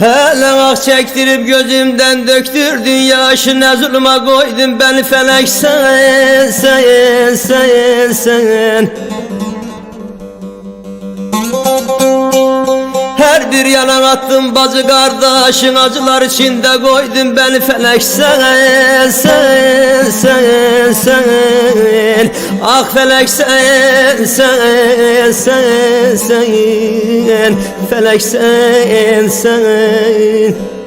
Hele ah çektirip gözümden döktürdün yaşı ne zulma koydun beni felek sen sen sen sen Bir yalan attım bacı kardeşin acılar içinde koydun beni felek sen sen sen sen. Ah felek sen sen sen sen. Felek sen sen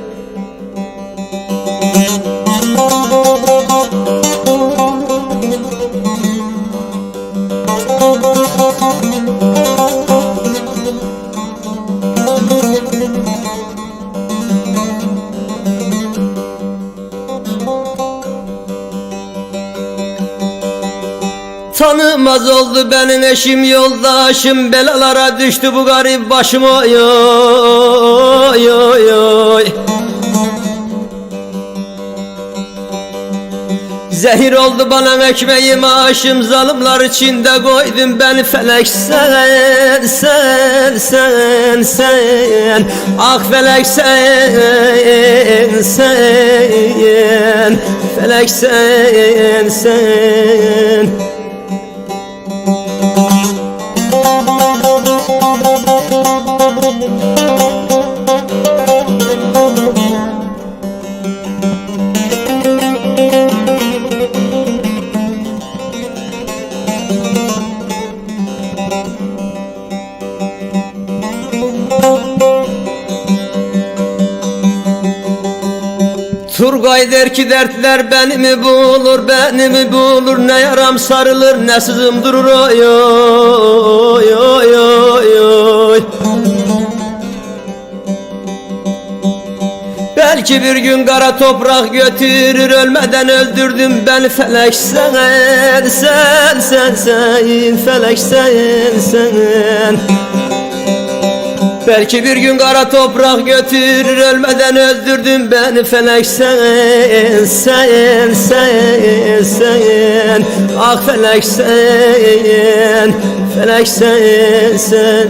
Tanımaz oldu benim eşim yoldaşım. Belalara düştü bu garip başım. Oy oy oy Zehir oldu bana ekmeğim aşım Zalimler içinde koydun beni felek. Sen sen sen sen. Ah felek sen sen. Felek sen sen Turgay der ki dertler beni mi bulur, beni mi bulur? Ne yaram sarılır, ne sızım durur? Oy oy oy oy Belki bir gün kara toprak götürür Ölmeden öldürdün beni felek sen Sen sen sen felek sen sen. Belki bir gün kara toprak götürür Ölmeden öldürdün beni felek sen Sen sen sen. Ah felek sen Felek sen sen